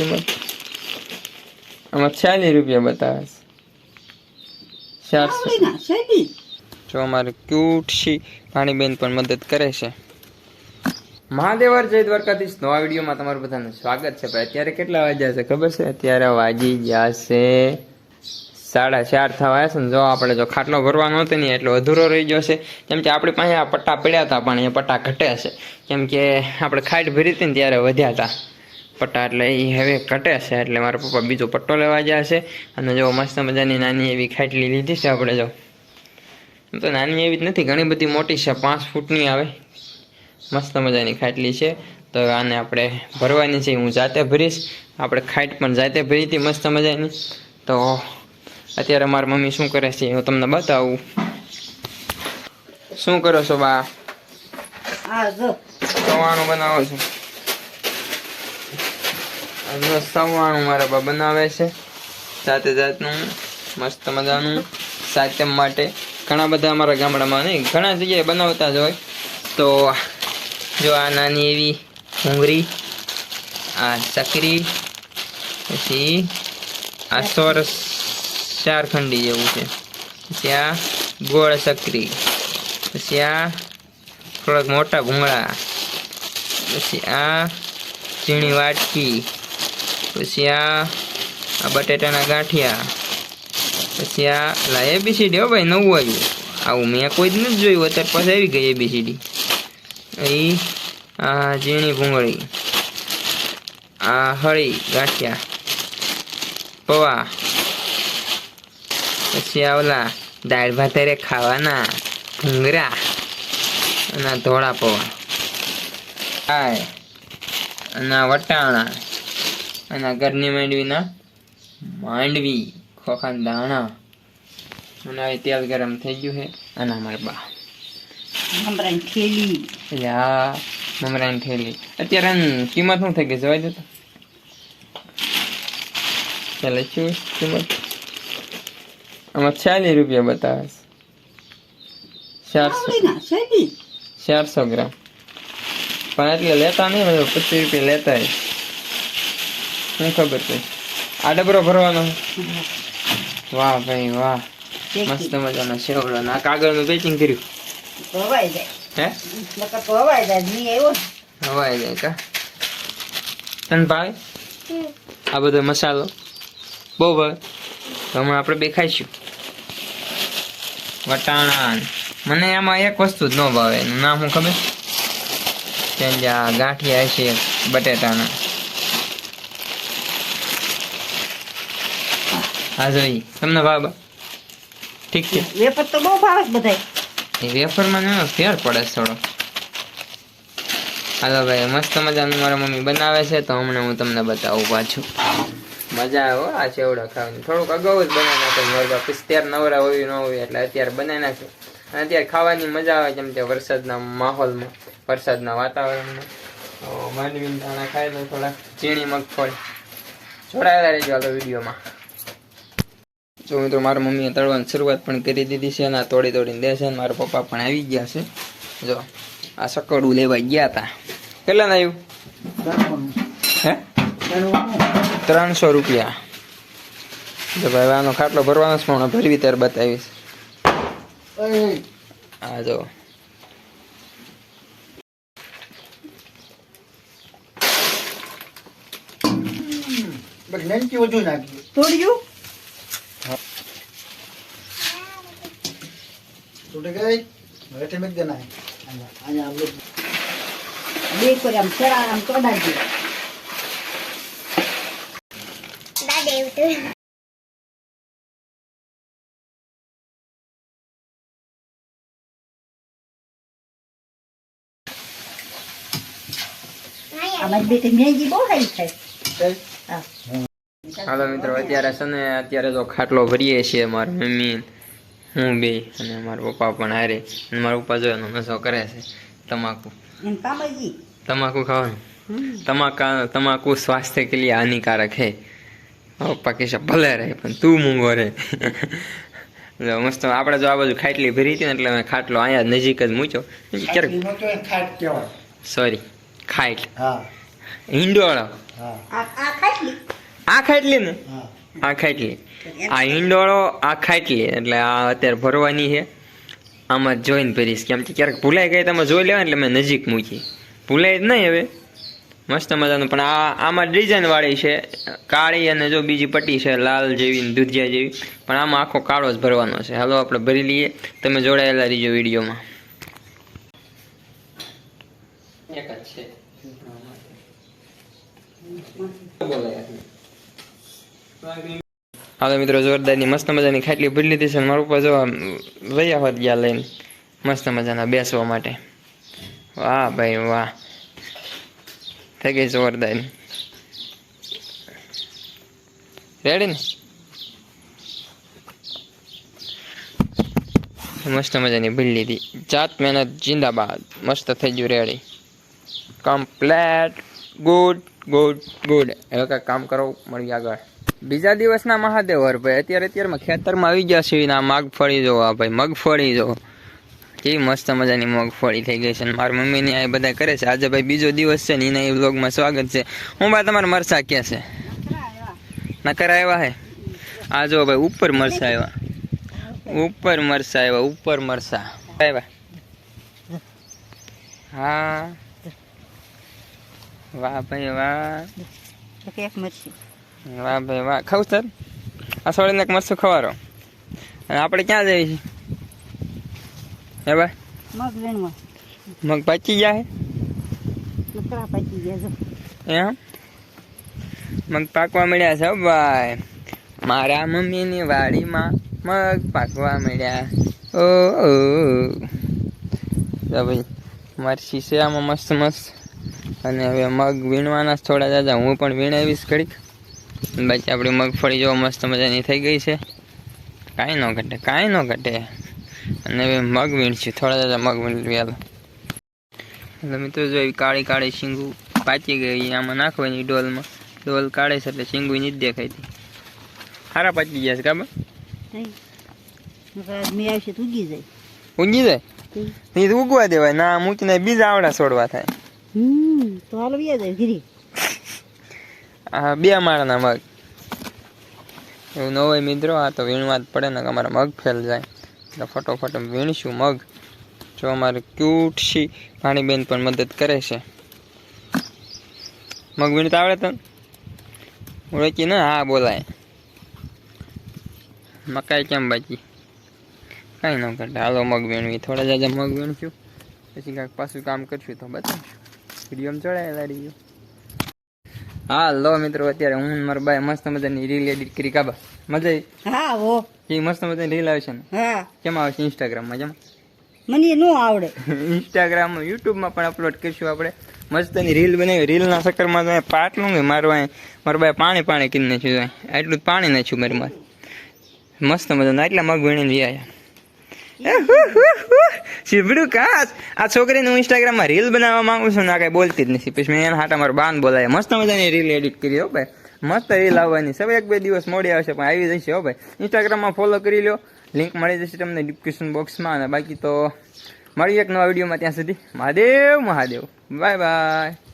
કિંમત. આમાં ચાલીસ રૂપિયા બતાવે છે. ચારસો. જો અમારે ક્યુટ સી પાણીબેન પણ મદદ કરે છે. મહાદેવર જય દ્વારકાધીશ નવા વિડીયોમાં તમારું બધાનું સ્વાગત છે. ભાઈ અત્યારે કેટલા વાગ્યા છે ખબર છે? અત્યારે વાગી ગયા છે સાડા ચાર થવા છે ને. જો આપણે જો ખાટલો ભરવાનો હતો ને એટલો અધૂરો રહી ગયો છે. કેમ કે આપણી પાસે આ પટ્ટા પડ્યા હતા પણ એ પટ્ટા ઘટે છે. કેમ કે આપણે ખાટ ભરી હતી ને ત્યારે વધ્યા હતા. પટ્ટા એટલે એ હવે કટે છે એટલે મારા પપ્પા બીજો પટ્ટો લેવા ગયા છે. અને જો મસ્ત મજાની નાની એવી ખાટલી લીધી છે આપણે જો. તો નાની એવી જ નથી ઘણી બધી મોટી છે પાંચ ફૂટની આવે. મસ્ત મજાની ખાટલી છે. તો આને આપણે ભરવાની છે હું જાતે ભરીશ. આપણે ખાટ પણ જાતે ભરી હતી મસ્ત મજાની. તો અત્યારે મારી મમ્મી શું કરે છે હું તમને બતાવું. શું કરો છો બા? આ જો. સવાણું બનાવો છો. સવાણું મારા બા બનાવે છે. જાતે જાતનું, મસ્ત મજાનું સાત્યમ માટે. ઘણા બધા અમારા ગામડામાં નહીં, ઘણા જગ્યાએ બનાવતા જ હોય. તો જો આ નાની એવી ભૂંગળી આ ચકરી, પછી આ સોરસ ચારખંડી જેવું છે. પછી આ ગોળ ચકરી, પછી આ થોડાક મોટા ભૂંગળા, પછી આ ઝીણી વાટકી પછી આ આ બટેટાના ગાંઠિયા. પછી આ લા એબીસીડી હો ભાઈ, નવું આવ્યું. આવું મેં કોઈ જ નથી જોયું, અત્યારે પાસે આવી ગઈ એબીસીડી એ આ ઝીણી ભૂંગળી. આ હળી ગાંઠિયા. પૌવા. પછી આ ઓલા દાળ ભાતરે ખાવાના ભૂંગરા અને ધોળા પૌવા. હાય અને વટાણા. અને ઘરની માંડવીના માંડવી ખોખા દાણા. અને હવે તેલ ગરમ થઈ ગયું છે અને અમારા બા. મમરાની થેલી. એટલે મમરાની થેલી. અત્યારે કિંમત શું થઈ ગઈ દેતો ચાલે શું કિંમત? આમાં ચાલીસ રૂપિયા બતાવે ચારસો. ચારસો ગ્રામ. પણ એટલે લેતા નહીં પચીસ રૂપિયા લેતા હોય. શું ખબર છે આ ડબરો ભરવાનો? વાહ ભાઈ વાહ. મસ્ત મજાનો શેવડો ના કાગળ કાગળનું પેચિંગ કર્યું. હવાઈ જાય. હે? હવાઈ જાય નહીં આવ્યો હવાઈ જાય કા? તને ભાવે? આ બધો મસાલો? બહુ ભાવે? હમણાં આપણે બે ખાઈશું. વટાણા. મને આમાં એક વસ્તુ જ ન ભાવે. એનું નામ શું ખબર? ગાંઠિયા છે બટેટાના. હા જોઈ તમને ભાવ ઠીક છે. વેફર તો બહુ ભાવે છે બધાય. એ વેફરમાં ને ફેર પડે છે થોડો. હાલો ભાઈ મસ્ત મજાનું મારા મમ્મી બનાવે છે તો હમણાં હું તમને બતાવું પાછું. મજા આવે આ ચેવડા ખાવાની. થોડુંક અગાઉ જ બનાવી નાખે મોરબા પિસ્તેર નવરા હોય ન હોય એટલે અત્યારે બનાવી નાખે. અને અત્યારે ખાવાની મજા આવે જેમ કે વરસાદના માહોલમાં વરસાદના વાતાવરણમાં. તો માંડવીને દાણા ખાઈ લો થોડા ચીણી મગફળી. જોડાયેલા રહેજો હાલો વિડીયોમાં. જો મિત્રો મારા મમ્મીએ તળવાની શરૂઆત પણ કરી દીધી છે અને આ તોડી તોડીને દે છે અને મારા પપ્પા પણ આવી ગયા છે. જો આ સકડું લેવા ગયા હતા કેટલા આવ્યું હે? ત્રણસો રૂપિયા. જો ભાઈ આનો ખાટલો ભરવાનો છે પણ ભરવી ત્યારે બતાવીશ. હા જો. ગઈ હેઠે મેક દે ના અહીંયા આપણે બે કરી આમ ચડા આમ ચડાડી દે. આમાં બેટી મેગી બહુ સારી થાય હાલો મિત્રો અત્યારે છે ને અત્યારે તો ખાટલો ભરીએ છીએ મારા મમ્મી હું બે અને મારા પપ્પા પણ હારે. અને મારા પપ્પા જોવાનો નશો કરે છે. તમાકુ. તમાકુ ખાવાનું. તમાકા તમાકુ સ્વાસ્થ્ય કે લીએ હાનિકારક હે. પપ્પા કહેશે ભલે રહે પણ તું મૂંગો રહે એટલે મસ્ત આપણે જો આ બાજુ ખાટલી ભરી હતી ને એટલે મેં ખાટલો અહીંયા નજીક જ મૂક્યો. ક્યારેક ખાટલીનો તો એ ખાટ કહેવાય. સોરી ખાટ. હા. હિંડોળો. આ આ ખાટલી? આ ખાટલી ને? હા. આ ખાટલી આ હિંડોળો આ ખાટલી એટલે આ અત્યારે ભરવાની છે. આમાં જોઈન ભરીશ કેમ કે ક્યારેક ભૂલાઈ ગઈ તમે જોઈ લેવા એટલે મેં નજીક મૂકી. ભૂલાય જ નહીં હવે. મસ્ત મજાનું. પણ આ આમાં ડિઝાઇન વાળી છે, કાળી અને જો બીજી પટ્ટી છે, લાલ જેવી દૂધિયા જેવી. પણ આમાં આખો કાળો જ ભરવાનો છે. હાલો, આપણે ભરી લઈએ. તમે જોડાયેલા રહીજો વિડીયોમાં. એક જ છે. હાલો મિત્રો જોરદારની મસ્ત મજાની ખાટલી ભરી લીધી છે મારું ઉપર જો આમ હોત ગયા લઈને મસ્ત મજાના બેસવા માટે. વાહ ભાઈ વાહ. થઈ ગઈ જોરદાર. રેડી ને? મસ્ત મજાની ભરી લીધી. જાત મહેનત જિંદાબાદ. મસ્ત થઈ ગયું ready complete good good good હવે કાંઈક કામ કરો મળી આગળ. બીજા દિવસના મહાદેવ હર ભાઈ, અત્યારે અત્યારમાં ખેતરમાં આવી ગયા છે આ મગફળી જો આ ભાઈ, મગફળી જો. કેવી મસ્ત મજાની મગફળી થઈ ગઈ છે અને મારી મમ્મીની આ બધા કરે છે. આજે ભાઈ બીજો દિવસ છે ને એના એ વ્લોગમાં સ્વાગત છે. હું ભાઈ, તમારા મરસા ક્યાં છે? નકર આવ્યા હે? આ જો ભાઈ, ઉપર મરસા આવ્યા. ઉપર મરસા આવ્યા, ઉપર મરસા. આવ્યા. હા. વાહ ભાઈ, વાહ. એક મરચી. વાહ ભાઈ વાહ. ખાવ સર આ સોળીને મસ્ત ખવારો. અને આપણે ક્યાં જઈએ છીએ? હે ભાઈ? મગ પાચી ગયા હે? નકરા પાકી ગયા જો એમ? મગ પાકવા મળ્યા છે ભાઈ. મારા મમ્મીની વાડીમાં મગ પાકવા મળ્યા. ઓ ઓ. ભાઈ મારી શીશામાં મસ્ત મસ્ત અને હવે મગ વીણવાના થોડા દાદા. હું પણ વીણાવીશ ઘડીક. બાકી આપણી મગફળી જો મસ્ત મજાની થઈ ગઈ છે. કાંઈ ન ઘટે કાંઈ ન ઘટે. અને હવે મગ વીણશું થોડા દાદા મગ હાલો. એટલે મિત્રો જો એવી કાળી કાળી શીંગું પાચી ગઈ આમાં નાખવાની ડોલમાં. ડોલ કાઢે છે એટલે શીંગું નહીં જ દેખાયતી સારા પાચી ગયા છે કાબર ઉગી જાય. ઊંઘી જાય? નહીં તો ઉગવા દેવાય ના મૂકીને બીજા આવડા છોડવા થાય. હમ તો હાલ વ્યા જાય ગીરી આ બે માળના મગ. એવું ન મિત્રો, આ તો વીણવા જ પડે ને કે અમારા મગ ફેલ જાય. એટલે ફટોફટ વીણશું મગ. જો અમારે ક્યુટસી ભાણીબેન પણ મદદ કરે છે. મગ વીણતા આવડે તને? ઓળખી ને? હા, બોલાય. મકાઈ કેમ બાકી? કાંઈ ન કરતા. હાલો મગ વીણવી. થોડા જાજા મગ વીણશું. પછી કાંઈક પાછું કામ કરશું તો બતાવીશું. વીડિયો ચડાયેલા રહીજો હા લો મિત્રો અત્યારે હું મારા બાય મસ્ત મજાની રીલ એડિટ કરી કાબા? મજા આવી? હા હો. એ મસ્ત મજાની રીલ આવે છે ને? હા. કેમ આવે છે ઇન્સ્ટાગ્રામમાં જેમ મને નો આવડે. ઇન્સ્ટાગ્રામમાં યુટ્યુબમાં પણ અપલોડ કરીશું આપણે. મસ્તની રીલ બનાવી રીલના ચક્કરમાં તો પાટલું કે મારું અહીં મારા બાય પાણી પાણી કરી નાખ્યું આટલું એટલું જ પાણી નાખ્યું મારી મારે મસ્ત મજાના આટલા મગ વીણીને વ્યાયા. શીભડું કાચ. આ છોકરીને ઇન્સ્ટાગ્રામમાં રીલ બનાવવા માંગુ છું, ને આ બોલતી જ નથી. પછી મેં એના હાટા મારા બાન બોલાય મસ્ત મજાની રીલ એડિટ કરી, હો ભાઈ. મસ્ત રીલ આવવાની. છે એક બે દિવસ મોડી આવશે, પણ આવી જશે, હો ભાઈ. ઇન્સ્ટાગ્રામમાં ફોલો કરી લો લિંક મળી જશે તમને ડિસ્ક્રિપ્શન બોક્સમાં અને બાકી તો મળી એક નવા વિડીયોમાં ત્યાં સુધી. મહાદેવ મહાદેવ. Bye bye